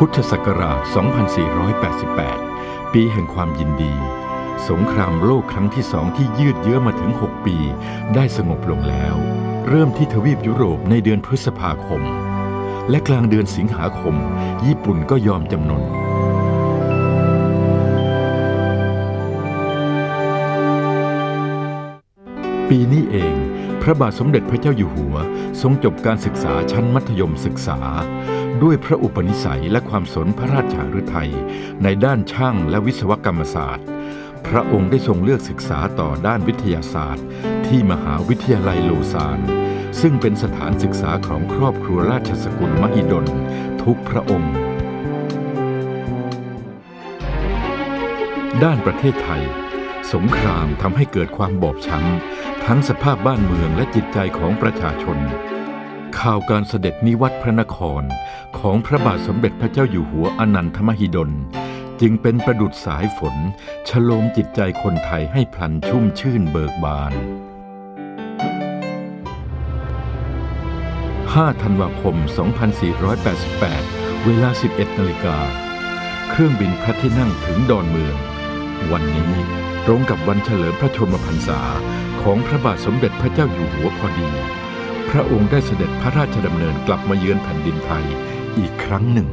พุทธศักราช 2488 ปีแห่งความยินดี สงครามโลกครั้งที่สองที่ยืดเยื้อมาถึง 6 ปี ได้สงบลงแล้ว เริ่มที่ทวีปยุโรปในเดือนพฤษภาคม และกลางเดือนสิงหาคม ญี่ปุ่นก็ยอมจำนนปีนี้เอง พระบาทสมเด็จพระเจ้าอยู่หัว ทรงจบการศึกษาชั้นมัธยมศึกษา ด้วยพระอุปนิสัยและความสนพระราชาฤทัยในด้านช่างและวิศวกรรมศาสตร์ พระองค์ได้ทรงเลือกศึกษาต่อด้านวิทยาศาสตร์ ที่มหาวิทยาลัยลูซานซึ่งเป็นสถานศึกษาของครอบครัวราชสกุลมหิดล ทุกพระองค์ ด้านประเทศไทย สงครามทำให้เกิดความบอบช้ำทั้งสภาพบ้านเมืองและจิตใจของประชาชน ข่าวการเสด็จนิวัตพระนครของพระบาทสมเด็จพระเจ้าอยู่หัวอนันทมหิดล จึงเป็นประดุษสายฝนฉโลมจิตใจคนไทยให้พลันชุ่มชื่นเบิกบาน 5 ธันวาคม 2488 เวลา 11 นาฬิกา เครื่องบินพระที่นั่งถึงดอนเมือง วันนี้ตรงกับวันเฉลิมพระชนมพรรษาของพระบาทสมเด็จพระเจ้าอยู่หัวพอดี พระองค์ได้เสด็จพระราชดำเนินกลับมาเยือนแผ่นดินไทยอีกครั้งหนึ่ง